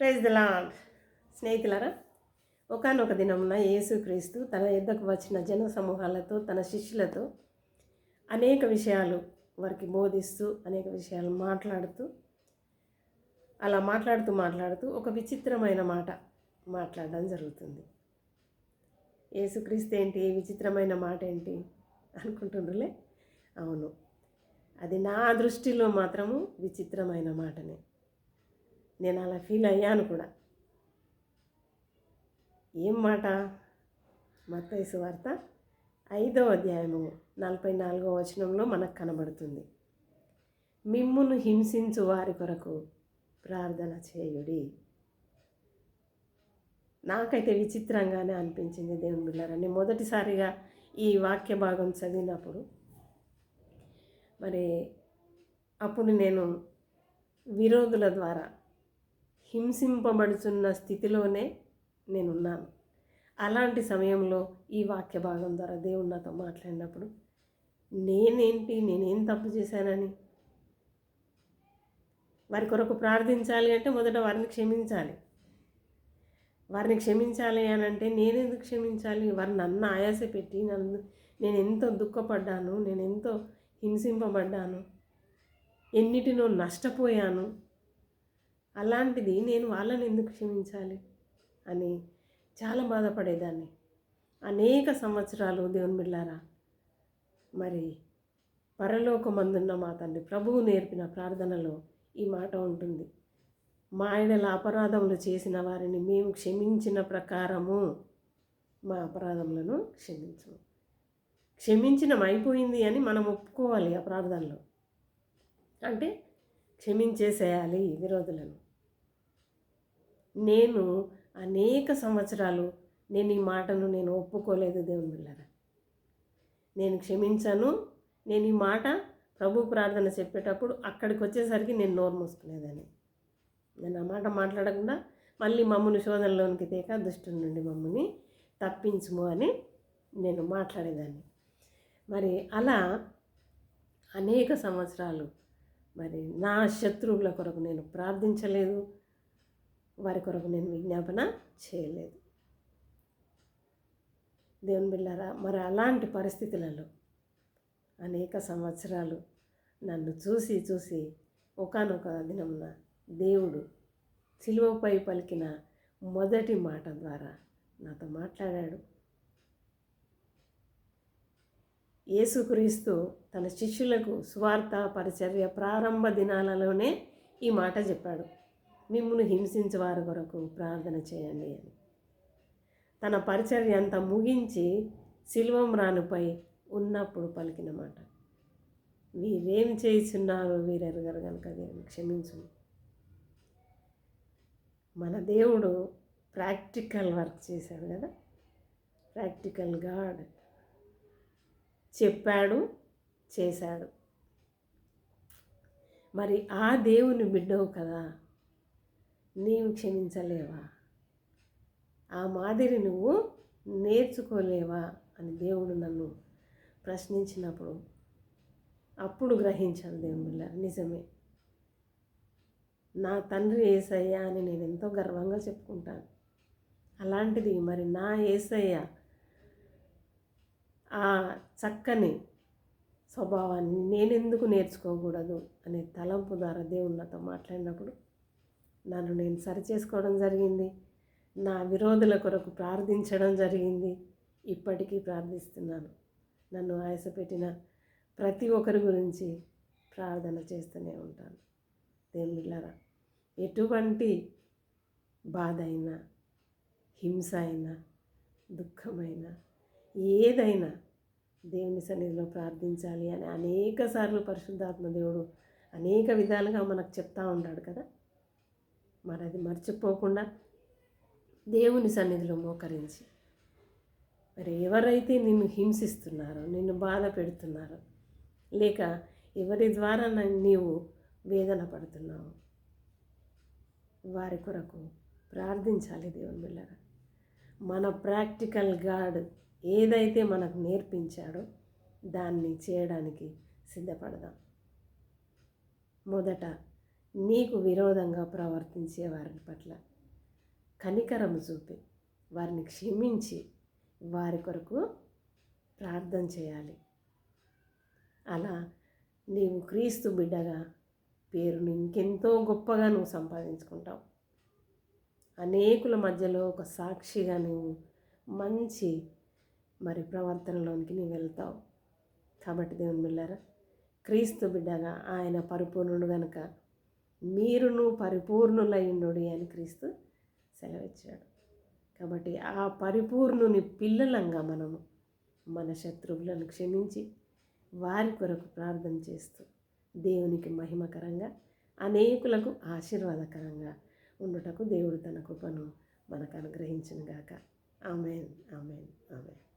Praise the lord స్నేహితులారా ఒకనొక దినమున యేసుక్రీస్తు తన ఎద్దకు వచ్చిన జన సమూహాలతో తన శిష్యులతో అనేక విషయాలు వారికి బోధిస్తూ అనేక విషయాలు మాట్లాడుతూ అలా మాట్లాడుతూ మాట్లాడుతూ ఒక విచిత్రమైన మాట మాట్లాడడం జరుగుతుంది. యేసుక్రీస్తు ఏంటి? విచిత్రమైన మాట ఏంటి? అనుకుంటుండ్రులే? అవును. అది నా దృష్టిలో మాత్రము విచిత్రమైన మాటనే. నేను అలా ఫీల్ అయ్యాను కూడా. ఏం మాట? మత్తైసు వార్త ఐదో అధ్యాయము నలభై నాలుగో వచనంలో మనకు కనబడుతుంది. మిమ్మును హింసించు వారి కొరకు ప్రార్థన చేయుడి. నాకైతే విచిత్రంగానే అనిపించింది దేవుని బిళ్ళారని మొదటిసారిగా ఈ వాక్య భాగం చదివినప్పుడు మరి అప్పుడు నేను విరోధుల ద్వారా హింసింపబడుతున్న స్థితిలోనే నేనున్నాను. అలాంటి సమయంలో ఈ వాక్య భాగం ద్వారా దేవుడు నాతో మాట్లాడినప్పుడు నేనేంటి నేనేం తప్పు చేశానని? వారి కొరకు ప్రార్థించాలి అంటే మొదట వారిని క్షమించాలి. వారిని క్షమించాలి అని అంటే నేనెందుకు క్షమించాలి? వారు నన్ను ఆయాస పెట్టి నన్ను నేను ఎంతో దుఃఖపడ్డాను నేను ఎంతో హింసింపబడ్డాను ఎన్నిటినో నష్టపోయాను అలాంటిది నేను వాళ్ళని ఎందుకు క్షమించాలి అని చాలా బాధపడేదాన్ని. అనేక సంవత్సరాలు దేవుని బిళ్ళారా మరి పరలోకమందున్న మా తండ్రి ప్రభువు నేర్పిన ప్రార్థనలో ఈ మాట ఉంటుంది. మా ఆయనల అపరాధములు చేసిన వారిని మేము క్షమించిన ప్రకారము మా అపరాధములను క్షమించు క్షమించడం అయిపోయింది అని మనం ఒప్పుకోవాలి ఆ ప్రార్థనలో. అంటే క్షమించేసేయాలి విరోధులను. నేను అనేక సంవత్సరాలు నేను ఈ మాటను నేను ఒప్పుకోలేదు దేవుని బిళ్ళారా. నేను క్షమించాను. నేను ఈ మాట ప్రభు ప్రార్థన చెప్పేటప్పుడు అక్కడికి వచ్చేసరికి నేను నోరు మూసుకునేదాన్ని. నేను ఆ మాట మాట్లాడకుండా మళ్ళీ మమ్మల్ని శోధనలోనికి తేక దుష్టుని నుండి మమ్మల్ని తప్పించుము అని నేను మాట్లాడేదాన్ని. మరి అలా అనేక సంవత్సరాలు మరి నా శత్రువుల కొరకు నేను ప్రార్థించలేదు. వారి కొరకు నేను విజ్ఞాపన చేయలేదు. దేవుని బిళ్ళారా మరి అలాంటి పరిస్థితులలో అనేక సంవత్సరాలు నన్ను చూసి చూసి ఒకనొక దినమున దేవుడు సిలువపై పలికిన మొదటి మాట ద్వారా నాతో మాట్లాడాడు. యేసుక్రీస్తు తన శిష్యులకు స్వార్థ పరిచర్య ప్రారంభ దినాలలోనే ఈ మాట చెప్పాడు. మిమ్మల్ని హింసించే వారి కొరకు ప్రార్థన చేయండి అని. తన పరిచర్య అంతా ముగించి శిల్వం రానుపై ఉన్నప్పుడు పలికిన మాట. వీరేం చేస్తున్నారు వీరెరగరు కనుక దేవుని క్షమించు మన దేవుడు ప్రాక్టికల్ వర్క్ చేశాడు కదా? ప్రాక్టికల్ గాడ్. చెప్పాడు చేశాడు. మరి ఆ దేవుని బిడ్డవు కదా నీవు క్షమించలేవా? ఆ మాదిరి నువ్వు నేర్చుకోలేవా? అని దేవుడు నన్ను ప్రశ్నించినప్పుడు అప్పుడు గ్రహించాను దేవుళ్ళ నిజమే. నా తండ్రి ఏసయ్య అని నేను ఎంతో గర్వంగా చెప్పుకుంటాను. అలాంటిది మరి నా ఏసయ్య ఆ చక్కని స్వభావాన్ని నేనెందుకు నేర్చుకోకూడదు అనే తలంపు ద్వారా దేవుడు నాతో మాట్లాడినప్పుడు నన్ను నేను సరిచేసుకోవడం జరిగింది. నా విరోధుల కొరకు ప్రార్థించడం జరిగింది. ఇప్పటికీ ప్రార్థిస్తున్నాను. నన్ను ఆయాసపెట్టిన ప్రతి ఒక్కరి గురించి ప్రార్థన చేస్తూనే ఉంటాను. దేవుళ్ళరా ఎటువంటి బాధ అయినా హింస అయినా దుఃఖమైనా ఏదైనా దేవుని సన్నిధిలో ప్రార్థించాలి అని అనేక సార్లు పరిశుద్ధాత్మ దేవుడు అనేక విధాలుగా మనకు చెప్తా ఉన్నాడు కదా. మరి అది మర్చిపోకుండా దేవుని సన్నిధిలో మోకరించి మరి ఎవరైతే నిన్ను హింసిస్తున్నారో నిన్ను బాధ పెడుతున్నారో లేక ఎవరి ద్వారా నీవు వేదన పడుతున్నావు వారి కొరకు ప్రార్థించాలి దేవుని బిళ్ళరా మన ప్రాక్టికల్ గాడ్ ఏదైతే మనకు నేర్పించాడో దాన్ని చేయడానికి సిద్ధపడదాం. మొదట నీకు విరోధంగా ప్రవర్తించే వారి పట్ల కనికరము చూపి వారిని క్షమించి వారి కొరకు ప్రార్థన చేయాలి. అలా నీవు క్రీస్తు బిడ్డగా పేరును ఇంకెంతో గొప్పగా నువ్వు సంపాదించుకుంటావు. అనేకుల మధ్యలో ఒక సాక్షిగా నువ్వు మంచి మరి ప్రవర్తనలోనికి నువ్వు వెళ్తావు. కాబట్టి దేవుని బిళ్ళారా క్రీస్తు బిడ్డగా ఆయన పరిపూర్ణుడు గనుక మీరును పరిపూర్ణులయ్యుండు అని క్రీస్తు సెలవిచ్చాడు. కాబట్టి ఆ పరిపూర్ణుని పిల్లలంగా మనము మన శత్రువులను క్షమించి వారి కొరకు ప్రార్థన చేస్తూ దేవునికి మహిమకరంగా అనేకులకు ఆశీర్వాదకరంగా ఉండుటకు దేవుడు తన కృపను మనకు అనుగ్రహించిన గాక ఆమెన్ ఆమెన్ ఆమెన్.